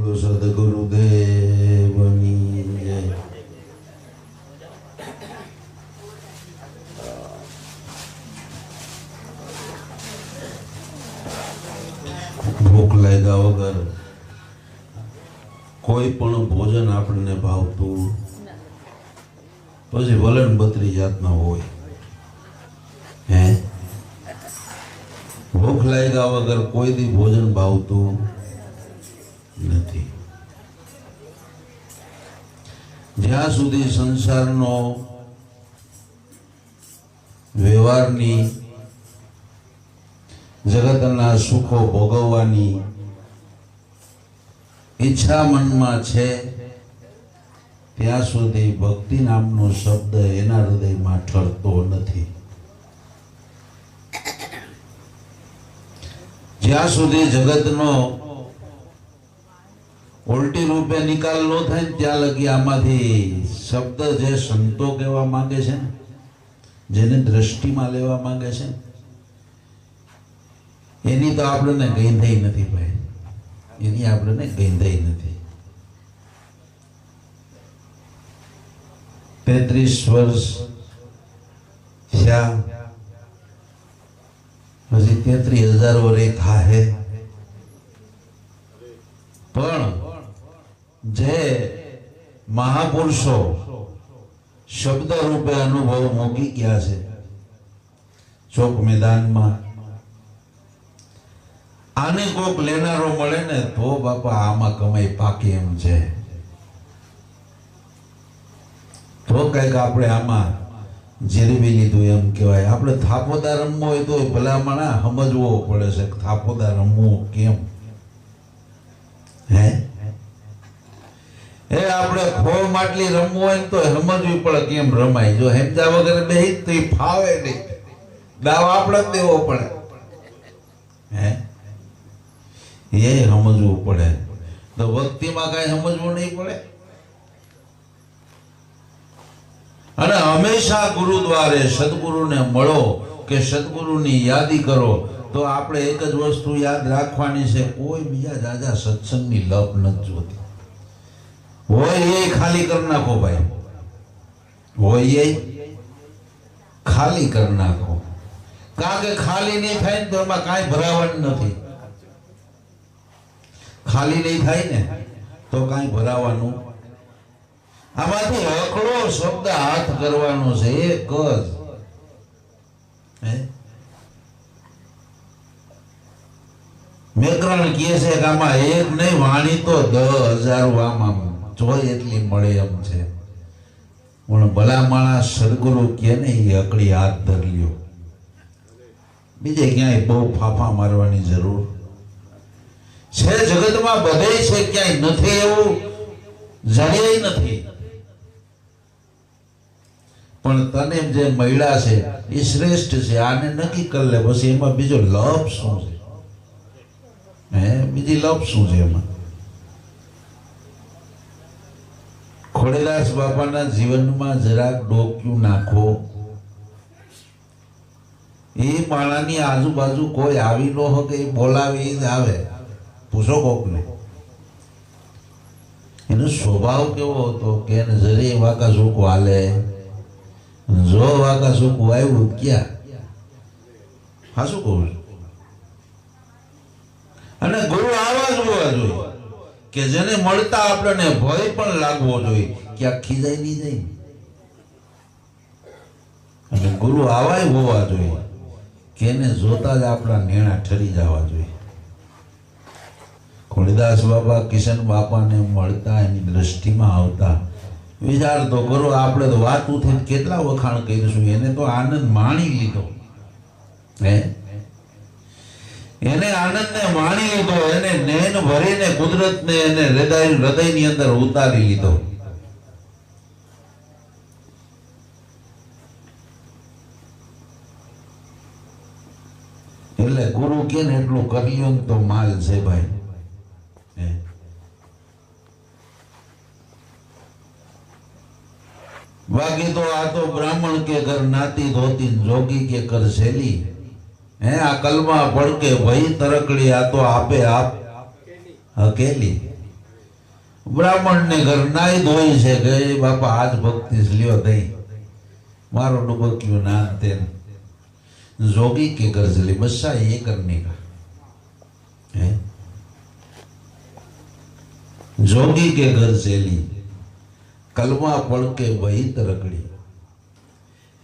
બોલો સદગુરુદેવની જય ભૂખ લાગ્યા વગર કોઈ પણ ભોજન આપણને ભાવતું પછી વલણ બત્રી જાતના હોય. હે? ભૂખ લાગ્યા વગર કોઈ દી ભોજન ભાવતું નથી જ્યાં સુધી સંસારનો વ્યવહારની જગતના સુખો ભોગવવાની ઈચ્છા મનમાં છે, ત્યાં સુધી ભક્તિ નામનો શબ્દ એના હૃદયમાં ઠરતો નથી. જ્યાં સુધી જગતનો ઉલટી રૂપે નિકાલ ન થાય ને ત્યાં લગી આમાંથી શબ્દ જે સંતો કહેવા માંગે છે ને જેને દ્રષ્ટિમાં લેવા માંગે છે એની તો આપણને ગંધાઈ નથી ભાઈ એની આપણને ગંધાઈ નથી તેત્રીસ વર્ષ થયા હજી તેત્રીસ હજાર વર્ષ થાહે પણ જે મહાપુરુષો શબ્દ રૂપે અનુભવ મૂકી ગયા છે. ચોક મેદાનમાં. આને કોક લેનારો મળે ને તો બાપા આમાં કમાઈ પાકી એમ છે. તો કંઈક આપણે આમાં જેરવી લીધું એમ કહેવાય. આપણે થાપોદા રમવો હોય તો ભલામણા સમજવો પડે છે થાપોદા રમવું કેમ? હે? એ આપણે ખો માટલી રમવું હોય ને તો સમજવી પડે કેમ રમાય. જો હેમજા વગર બે તો એ ફાવે નહીં. દાવ આપણે જ દેવો પડે. હે? એ સમજવું પડે. તો ભક્તિમાં કાંઈ સમજવું નહીં પડે. અને હંમેશા ગુરુદ્વારે સદગુરુને મળો કે સદગુરુની યાદી કરો, તો આપણે એક જ વસ્તુ યાદ રાખવાની છે, કોઈ બીજા જાજા સત્સંગની લપ નથી જોતી. હોય એ ખાલી કરી નાખો ભાઈ. હોય એ ખાલી કરી નાખો. કારણ કે ખાલી નહીં થાય ને તો એમાં કાંઈ ભરાવાનું નથી. ખાલી નહીં થાય ને તો કાંઈ ભરાવાનું આમાંથી અકડો શબ્દ હાથ કરવાનો છે એક જ. મેકરણ કહે છે કે આમાં એક નહીં, વાણી તો દસ હજાર આમાં જોઈ એટલી મળે એમ છે. પણ ભલા માણસ સદગુરુ કે ને એ અકડી હાથ ધરી લ્યો. બીજે ક્યાંય બહુ ફાફા મારવાની જરૂર? છે જગતમાં બધે છે, ક્યાંય નથી એવું? જડે નથી. પણ તને જે મહિલા છે, એ શ્રેષ્ઠ છે. આને નક્કી કરી લે. પછી એમાં બીજો લપ શું છે? હે? બીજી લપ શું છે એમાં? ખોડેદાસ બાપાના જીવનમાં જરાક ડોક્યું નાખો. એ માણાની આજુબાજુ કોઈ આવી ન હોય એ બોલાવી જ આવે. પૂછો કોકને. એનો સ્વભાવ કેવો હતો કે એને જરી વાકા સુખ હાલે જો વાકા સુખ આવ્યું ક્યાં હા, શું કહું અને ગુરુ આવા જ હોવા જોઈએ. કે જેને મળતા આપણને ભય પણ લાગવો જોઈએ ક્યાંક ખીજાઈ નહીં જાય. અને ગુરુ આવાય હોવા જોઈએ, કે એને જોતા જ આપણા નેણા ઠરી જવા જોઈએ. ખોડીદાસ બાપા કિશન બાપાને મળતા એની દ્રષ્ટિમાં આવતા, વિચાર તો કરો, આપણે તો વાત ઉઠીને કેટલા વખાણ કરીશું, એને તો આનંદ માણી લીધો. હે? એને આનંદને માણી લીધો, એને નેન ભરીને કુદરતને એને હૃદય હૃદયની અંદર ઉતારી લીધો. એટલે ગુરુ કે ને એટલું કરી તો માલ છે ભાઈ. બાકી તો આ તો બ્રાહ્મણ કે ઘર, નાતી ધોતી જોગી કે કર શેલી હે આ કલમા પડકે ભઈ તરકડી આ તો આપે આપ હકેલી બ્રાહ્મણને ઘર નાઈ ધોઈ છે કે "એ બાપા આજ ભક્તિ લ્યો દઈ મારો ડુબક્યું ના તેન जोगी के घर चले बच्चा ये करने का है जोगी के घर चली કલમા પડ કે વહી તરકડી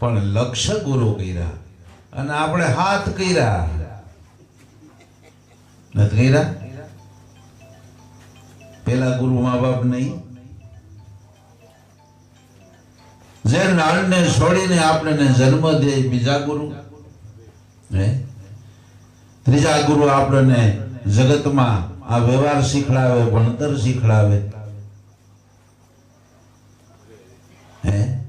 પણ લક્ષ્ય ગુરુ કર્યા. અને આપણે હાથ કર્યા. નથી કર્યા? પેલા ગુરુ મા બાપ નહીં. જે નાળને છોડીને આપણને જન્મ દે બીજા ગુરુ. હે? ત્રીજા ગુરુ આપણને જગતમાં આ વ્યવહાર શીખડાવે, ભણતર શીખડાવે હે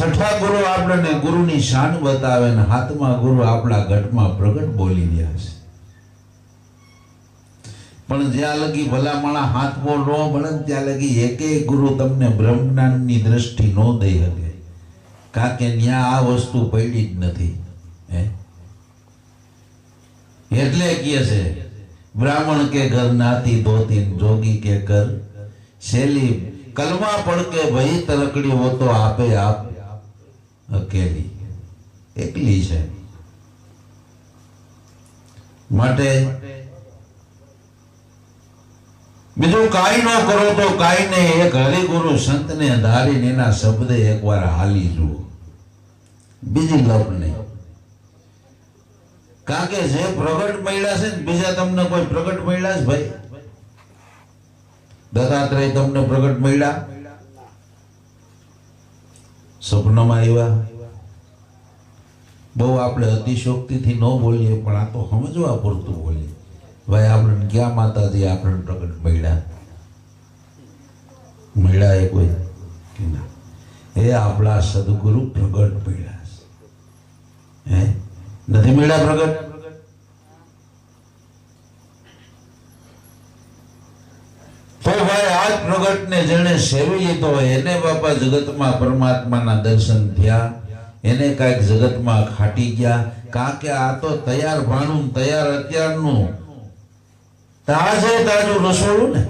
છઠ્ઠા ગુરુ આપણને ગુરુની શાન બતાવે ને હાથમાં ગુરુ આપણા ઘટમાં પ્રગટ બોલી રહ્યા છે પણ જ્યાં લગી ભલામણા હાથ બોલ ન બને ત્યાં લગી એકેય ગુરુ તમને બ્રહ્મજ્ઞાનની દ્રષ્ટિ ન દઈ શકે. કારણ કે ત્યાં આ વસ્તુ પડી જ નથી. હે? એટલે કહે છે, બ્રાહ્મણ કે ઘર, નાતી ધોતી જોગી કે ઘર, શેલી, કલમા પડકે ભય તરકડી હો તો આપે આપ અકેલી, એકલી છે. માટે બીજું કાંઈ ન કરો તો કાંઈ નહીં એક હરિગુરુ સંતને ધારીને એના શબ્દે એકવાર હાલી જુઓ. બીજી લપ નહીં કારણ કે જે પ્રગટ મળ્યા છે ને, બીજા તમને કોઈ પ્રગટ મળ્યા છે ભાઈ? દત્તાત્રેય તમને પ્રગટ મળ્યા? સ્વપ્નમાં આવ્યા બહુ આપણે અતિશોક્તિથી ન બોલીએ, પણ આ તો સમજવા પૂરતું બોલીએ. ભાઈ આપણે ક્યાં માતાજી આપણને પ્રગટ મળ્યા? મળ્યા એ કોઈ? કે ના. એ આપણા સદગુરુ પ્રગટ મળ્યા હે? નથી મળ્યા પ્રગટ તો ભાઈ પ્રગટને જેણે સેવી લીધો એને બાપા જગતમાં પરમાત્માના દર્શન થયા. એને કાંઈક જગતમાં ખાટી ગયા. કારણ કે આ તો તૈયાર ભાણું તૈયાર અત્યારનું. તાજે તાજું રસોડું ને.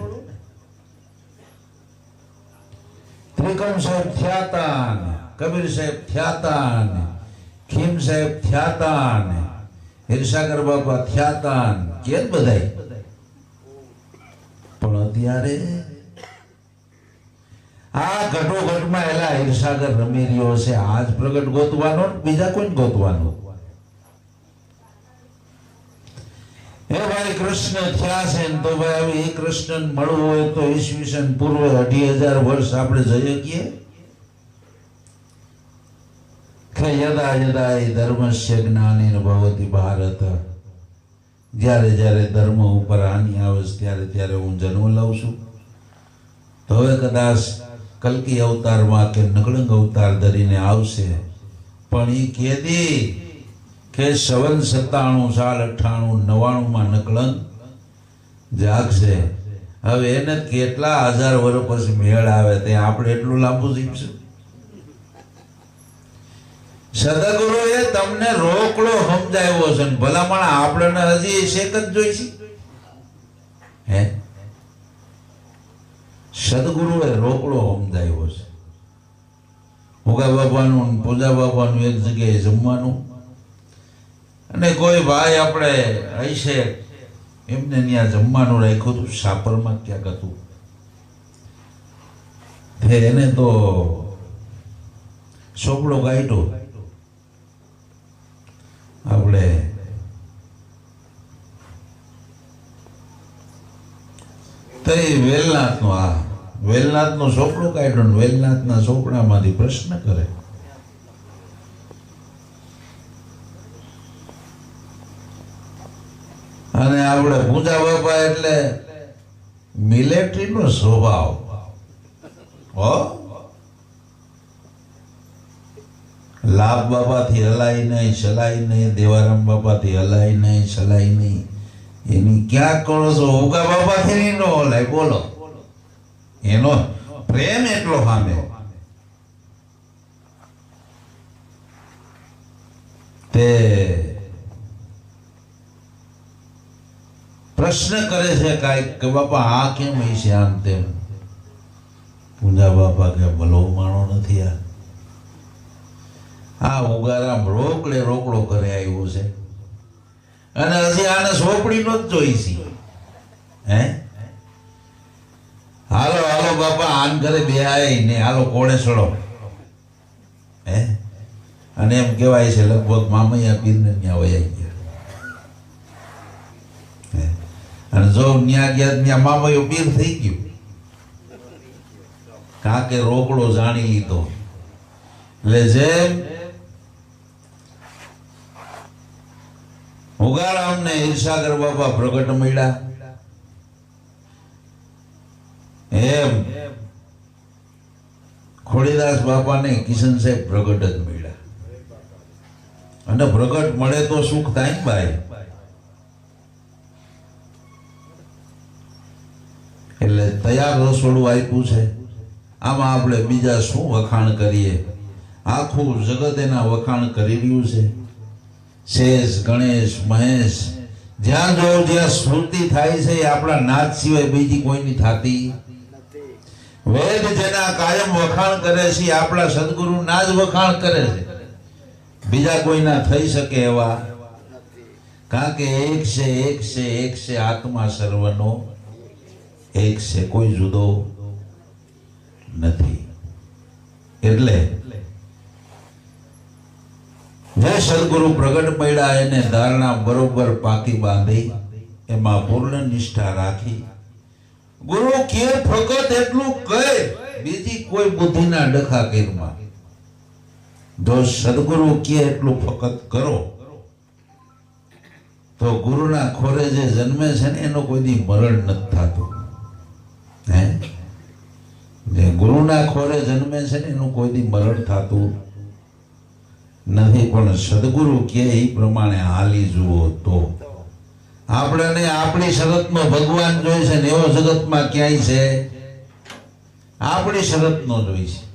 ત્રિકમ સાહેબ થયા તા ને, કબીર સાહેબ થયા તા ને, ખીમ સાહેબ થયા તા ને, હિરસાગર બાપા થયા તા ને. કે બધાય? પણ અત્યારે આ ઘટોઘટમાં એલા હિરસાગર રમી રહ્યો છે. આજ પ્રગટ ગોતવાનો બીજા કોઈ ગોતવાનો. હે ભાઈ, કૃષ્ણ થયા છે તો ભાઈ એ કૃષ્ણ મળવું હોય તો ઈસવીસન પૂર્વે અઢી હજાર વર્ષ આપણે જઈ શકીએ કે યદા યદા એ ધર્મસ્ય જ્ઞાની ભવતી ભારત. જ્યારે જ્યારે ધર્મ ઉપર હાનિ આવે ત્યારે ત્યારે હું જન્મ લઉં છું. તો હવે કદાચ કલ્કી અવતારમાં કે નકળંગ અવતાર ધરીને આવશે. પણ એ કેદી કે સવન સત્તાણું સાલ અઠ્ઠાણું નવાણુંમાં નકળંગ જાગશે. હવે એને કેટલા હજાર વર્ષ પછી મેળ આવે તે આપણે એટલું લાંબુ જીવશું? એ તમને રોકડો સમજાવ્યો છે ભલામણ આપણને હજી શેક જ જોઈશે. હે? સદગુરુએ રોકડો સમજાવ્યો છે. ભોગા બાબાનું પૂજા બાપાનું એક જગ્યાએ જમવાનું. અને કોઈ ભાઈ આપણે હશે એમને ત્યાં જમવાનું રાખ્યું હતું, સાપરમાં ક્યાંક હતું. એને તો સોપડો કાઢ્યો. આપણે તો એ વેલનાથનો આ વેલનાથનો ચોપડો કાઢ્યો વેલનાથના સોપડામાંથી પ્રશ્ન કરે. અને આપણે પૂજા બાપા એટલે મિલિટરીનો સ્વભાવ. હો? લાભ બાપાથી હલાય નહીં ચલાય નહીં, દેવારામ બાપાથી હલાય નહીં ચલાય નહીં. એની ક્યાં કરો છો ઉગા બાપાથી નહીં નો હલાય, બોલો. એનો પ્રેમ એટલો સામે તે પ્રશ્ન કરે છે કાંઈક કે બાપા, આ કેમ છે આમ તેમ? પૂજા બાપા કે ભલો માણો નથી આ. આ ઉગારામ રોકડે રોકડો કરે આવ્યો છે. અને હજી આને સોપડીનો જ જોઈ છે. હે? બાપા, આન ઘરે બે આય ને, હાલો કોણે સડો? હે? અને એમ કહેવાય છે, લગભગ મામૈયા પીરને ત્યાં વયા ગયા. અને જો ન્યા ગયા, ત્યાં મામૈયો પીર થઈ ગયું. કાકે રોકડો જાણી લીધો. એટલે જેમ ઉગારામને ઈર્ષાગર બાપા પ્રગટ મળ્યા. એમ. ખોડીદાસ બાપાને કિશન સાહેબ પ્રગટ જ મળ્યા. અને પ્રગટ મળે તો સુખ થાય ભાઈ? એટલે તૈયાર રસોડું આપ્યું છે. આમાં આપણે બીજા શું વખાણ કરીએ? આખું જગત એના વખાણ કરી રહ્યું છે. શેષ, ગણેશ, મહેશ, જ્યાં જો જ્યાં સ્મૃતિ થાય છે આપણા નાથ સિવાય બીજી કોઈની થાતી વેદ જેના કાયમ વખાણ કરે છે આપણા સદગુરુ ના જ વખાણ કરે છે. બીજા કોઈના થઈ શકે એવા? કારણ કે એક છે એક છે એક છે આત્મા સર્વનો, એક છે કોઈ જુદો નથી. એટલે જે સદગુરુ પ્રગટ પડ્યા, એને ધારણા બરોબર પાકી બાંધી, એમાં પૂર્ણ નિષ્ઠા રાખી ગુરુ કે ફકત એટલું કહે, બીજી કોઈ બુદ્ધિના ડખા કીરમાં જો સદગુરુ કે એટલું ફકત કરો, તો ગુરુના ખોરે જે જન્મે છે ને, એનો કોઈ મરણ નથી થતું. હે? જે ગુરુના ખોરે જન્મે છે ને, એનું કોઈ દી મરણ થતું નથી. પણ સદગુરુ કે એ પ્રમાણે હાલી જુઓ તો. આપણને આપણી શરતનો ભગવાન જોઈ છે ને એવો જગતમાં ક્યાંય છે? આપણી શરતનો જોઈ છે.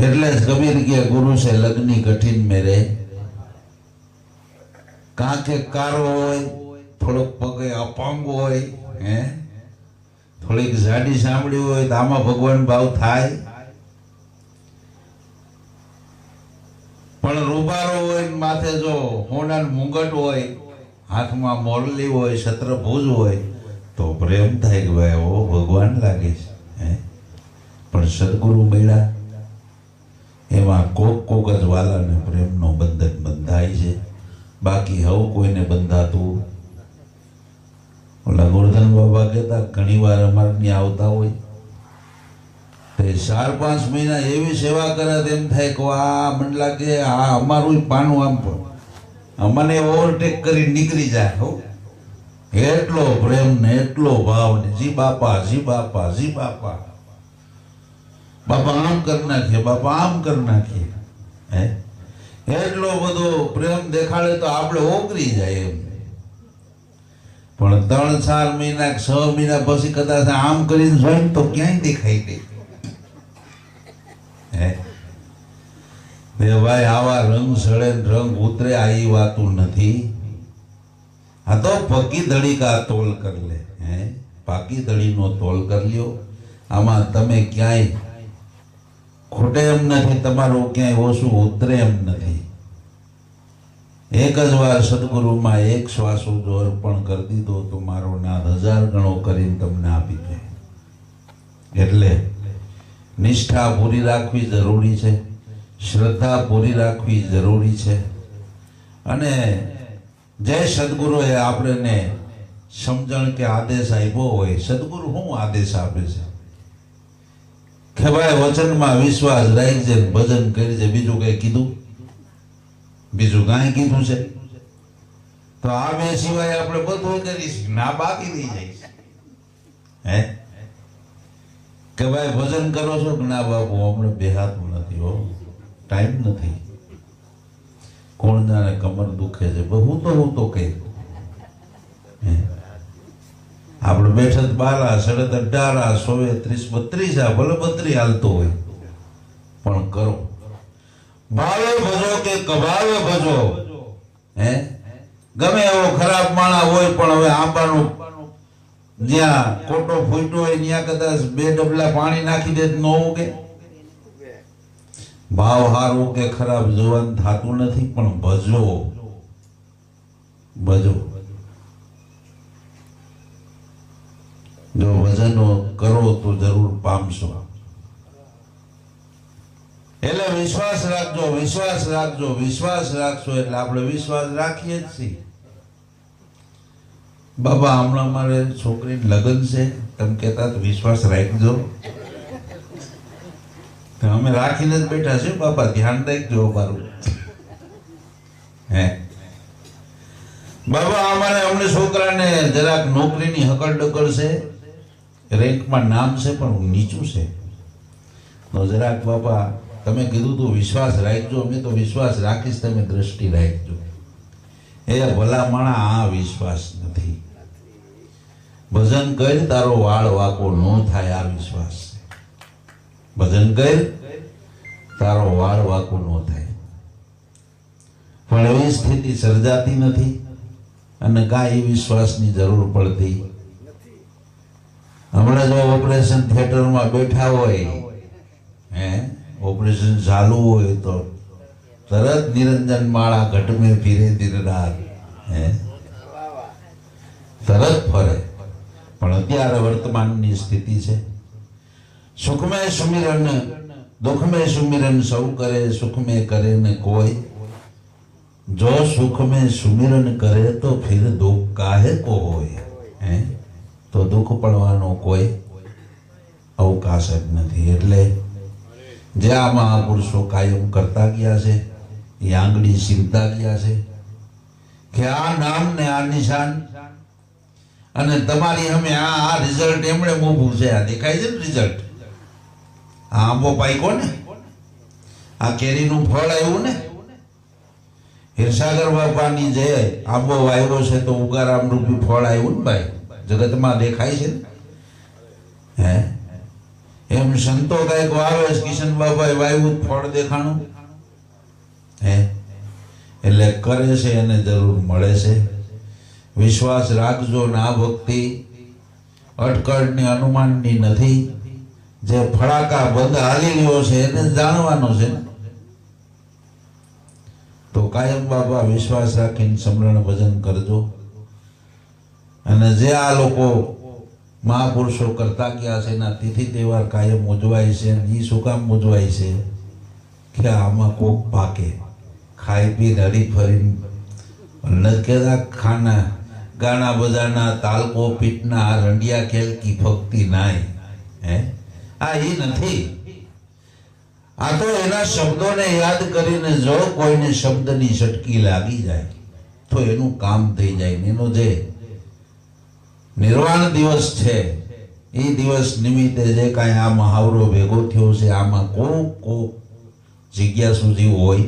એટલે જ કબીર કે ગુરુ છે, લગ્ની કઠિન મેરે. કાંકે કારો હોય, થોડોક પગે અપાંગ હોય, હે? થોડીક જાડી સાંભળી હોય તો આમાં ભગવાન ભાવ થાય. પણ રૂબારો હોય માથે જો હોનાર મુંગટ હોય, હાથમાં મોરલી હોય છત્રભુજ હોય, તો પ્રેમ થાય કે ભાઈ, ઓ ભગવાન લાગે છે, હે? પણ સદગુરુ મેળા એમાં કોક કોક જ વાલાને પ્રેમનો બંધન બંધાય છે. બાકી હવ કોઈને બંધાતું. ઓલા ગોરધન બાબા કહેતા ઘણી વાર અમારે ત્યાં આવતા હોય ચાર પાંચ મહિના એવી સેવા કરે તેમ થાય કે આ મને લાગે આ અમારું પાનું આમ પણ. અમને ઓવરટેક કરી નીકળી જાય, હો. એટલો પ્રેમ ને એટલો ભાવ ને, જી બાપા જી બાપા જી બાપા. બાપા, આમ કરી નાખીએ, બાપા, આમ કરી નાખીએ. હે? એટલો બધો પ્રેમ દેખાડે તો આપણે ઓગરી જાય એમ. પણ ત્રણ ચાર મહિના છ મહિના પછી કદાચ આમ કરીને જોઈને તો ક્યાંય દેખાઈ નહીં હે ભાઈ આવા રંગ સડે રંગ ઉતરે આવી વાતું નથી. આ તો પકી દળી કા તોલ કર લે, હે? પાકી દળીનો તોલ કરી લ્યો. આમાં તમે ક્યાંય ખોટે એમ નથી, તમારું ક્યાંય ઓછું ઉતરે એમ નથી. એક જ વાર સદગુરુમાં એક શ્વાસો જો અર્પણ કરી દીધો તો મારો નાદ હજાર ગણો કરીને તમને આપી દે. એટલે નિષ્ઠા પૂરી રાખવી જરૂરી છે. શ્રદ્ધા પૂરી રાખવી જરૂરી છે. અને જય સદગુરુએ આપણને સમજણ કે આદેશ આપ્યો હોય, સદગુરુ શું આદેશ આપે છે? કે ભાઈ વચનમાં વિશ્વાસ રાખજે, ભજન કરજે. બીજું કંઈ કીધું? બીજું કાંઈ કીધું છે? તો આ બે સિવાય આપણે બધું કરીશું. ના, બાકી રહી જાય હે? કે ભાઈ ભજન કરો છો કે ના બાપુ? હમણાં બેહાતું નથી, હો. ટાઈમ નથી. કોણ જાણે કમર દુખે છે. હું તો હું તો કે આપણે બેઠક બારા સડત અઢારા સોએ ત્રીસ બત્રીસ, આ ભલે બત્રી હાલતો હોય. પણ કરો. ભાવે ભજો કે કભાવે ભજો? હે? ગમે એવો ખરાબ માણા હોય, પણ હવે આંબાનું જ્યાં કોટો ફૂટ્યો હોય, ત્યાં કદાચ બે ડબલા પાણી નાખી દે ન ઉગે. ભાવ હારું કે ખરાબ જોવાનું થતું નથી, પણ ભજો. ભજો. જો ભજનો કરો તો જરૂર પામશો. એટલે વિશ્વાસ રાખજો વિશ્વાસ રાખજો, વિશ્વાસ રાખશો એટલે આપણે વિશ્વાસ રાખીએ જ છીએ. બાબા, હમણાં મારે છોકરી લગ્ન છે, તમે કહેતા વિશ્વાસ રાખજો. અમે રાખીને જ બેઠા છે બાપા, ધ્યાન રાખજો મારું હે? બાબા, અમારે અમને છોકરાને જરાક નોકરીની હકડ ડકડ છે, રેન્કમાં નામ છે, પણ નીચું છે. તો જરાક બાપા તમે કીધું તું વિશ્વાસ રાખજો, અમે તો વિશ્વાસ રાખીશ, તમે દ્રષ્ટિ રાખજો. એ ભલા માણા આ વિશ્વાસ નથી. ભજન કર, તારો વાળ વાકો ન થાય, આ વિશ્વાસ. ભજન કર તારો વાળ વાકો ન થાય. પણ એવી સ્થિતિ સર્જાતી નથી અને કાંઈ વિશ્વાસની જરૂર પડતી. હમણાં જો ઓપરેશન થિયેટરમાં બેઠા હોય, હે, ઓપરેશન ચાલુ હોય તો તરત નિરંજન માળા ઘટ में ફિરે દિન રાત હે. તરત ફરે. પણ અત્યારે વર્તમાનની સ્થિતિ છે. સુખમય સુમિરન દુઃખમય સુમિરન સૌ કરે, સુખમે કરે ને કોઈ. જો સુખમે સુમિરન કરે તો ફિર દુઃખ કાહે કો હોય હે? તો દુઃખ પડવાનો કોઈ અવકાશ જ નથી. એટલે જે આ મહાપુરુષો કાયમ કરતા ગયા છે, એ આંગળી સીમતા ગયા છે, કે આ નામ ને આ નિશાન અને તમારી અમે આ આ રિઝલ્ટ એમણે મોભું છે. આ દેખાય છે ને રિઝલ્ટ આ આંબો પાક્યો ને? આ કેરીનું ફળ આવ્યું ને? હિરસાગર બાપાની જે આંબો વાવ્યો છે તો ઉગારામ રૂપી ફળ આવ્યું ને ભાઈ? જગતમાં દેખાય છે હે? એમ સંતો કંઈક વાવે કિશન બાબાએ વાવ્યું ફળ દેખાણું? હે? એટલે કરે છે એને જરૂર મળે છે. વિશ્વાસ રાખજો ના ભક્તિ. અટકળની અનુમાનની નથી. જે ફળાકા બંધ હાલી રહ્યો છે એને જાણવાનો છે. તો કાયમ બાબા વિશ્વાસ રાખીને સમરણ ભજન કરજો. અને જે આ લોકો મહાપુરુષો કરતા ગયા છે, એના તિથિ તહેવાર કાયમ ઉજવાય છે એ શું કામ ઉજવાય છે કે આમાં કોક પાકે, ખાઈ પી હરી ફરીને. નથી ખાના, ગાણા બજાના, તાલકો, પીટના, રંડિયા ખેલ કી ભક્તિ નાય. હે? આ એ નથી. આ તો એના શબ્દોને યાદ કરીને જો કોઈને શબ્દની સટકી લાગી જાય, તો એનું કામ થઈ જાય. એનો જે નિર્વાણ દિવસ છે, એ દિવસ નિમિત્તે જે કાંઈ આ મહાવરો ભેગો થયો છે, આમાં કોક કોક જિજ્ઞાસુ જીવ હોય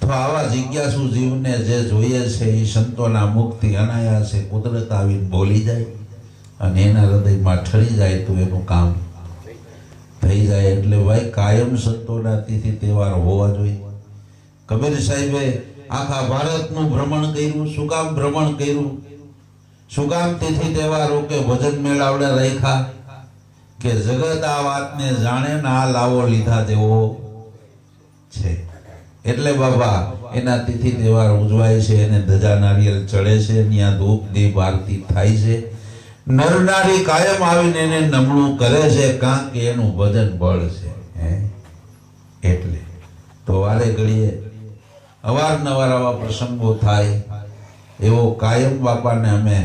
તો આવા જિજ્ઞાસુ જીવને જે જોઈએ છે, એ સંતોના મુક્તિ અનાયાસે કુદરત આવીને બોલી જાય. અને એના હૃદયમાં ઠરી જાય તો એનું કામ થઈ જાય એટલે ભાઈ કાયમ સંતોના તિથિ તહેવાર હોવા જોઈએ. કબીર સાહેબે આખા ભારતનું ભ્રમણ કર્યું, શું ભ્રમણ કર્યું? શું તિથિ તહેવારો કે ભજન મેળાવડે રાખ્યા? કે જગત આ વાતને જાણે ને આ લાવો લીધા જેવો છે. એટલે બાબા, એના તિથિ તહેવાર ઉજવાય છે, એને ધજા નારિયેલ ચડે છે ત્યાં ધૂપ દીપ આરતી થાય છે. નર નારી કાયમ આવીને એને નમણું કરે છે કાં કે એનું ભજન બળ છે એટલે. તો વારે ઘડીએ અવારનવાર આવા પ્રસંગો થાય, એવો કાયમ બાપાને અમે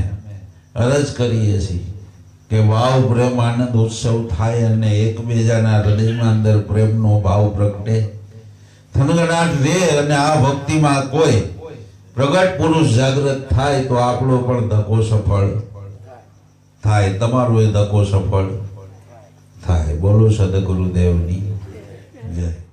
અરજ કરીએ છીએ કે ભાવ પ્રેમ આનંદ ઉત્સવ થાય અને એકબીજાના હૃદયમાં અંદર પ્રેમનો ભાવ પ્રગટે. થનગણાટ રે અને આ ભક્તિમાં કોઈ પ્રગટ પુરુષ જાગૃત થાય તો આપણો પણ ધક્કો સફળ થાય તમારો એ ધક્કો સફળ થાય. બોલો સદગુરુદેવની જય.